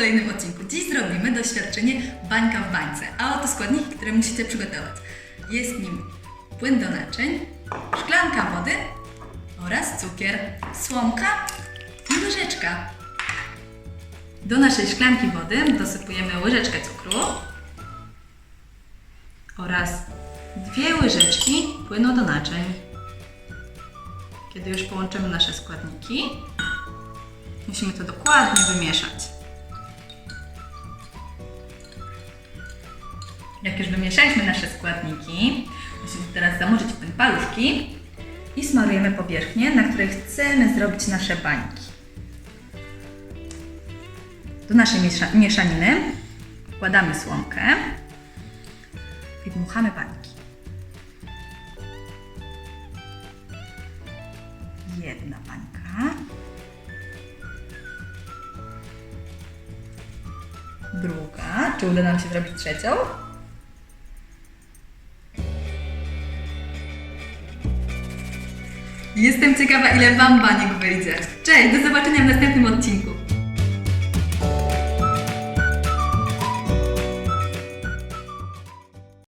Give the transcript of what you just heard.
kolejnym odcinku. Dziś zrobimy doświadczenie bańka w bańce, a oto składniki, które musicie przygotować. Jest nim płyn do naczyń, szklanka wody oraz cukier, słomka i łyżeczka. Do naszej szklanki wody dosypujemy łyżeczkę cukru oraz dwie łyżeczki płynu do naczyń. Kiedy już połączymy nasze składniki, musimy to dokładnie wymieszać. Jak już wymieszaliśmy nasze składniki, musimy teraz zamoczyć w tym paluszki i smarujemy powierzchnię, na której chcemy zrobić nasze bańki. Do naszej miesza- mieszaniny wkładamy słomkę i dmuchamy bańki. Jedna bańka. Druga. Czy uda nam się zrobić trzecią? Jestem ciekawa, ile Wam baniek wyjdzie. Cześć, do zobaczenia w następnym odcinku.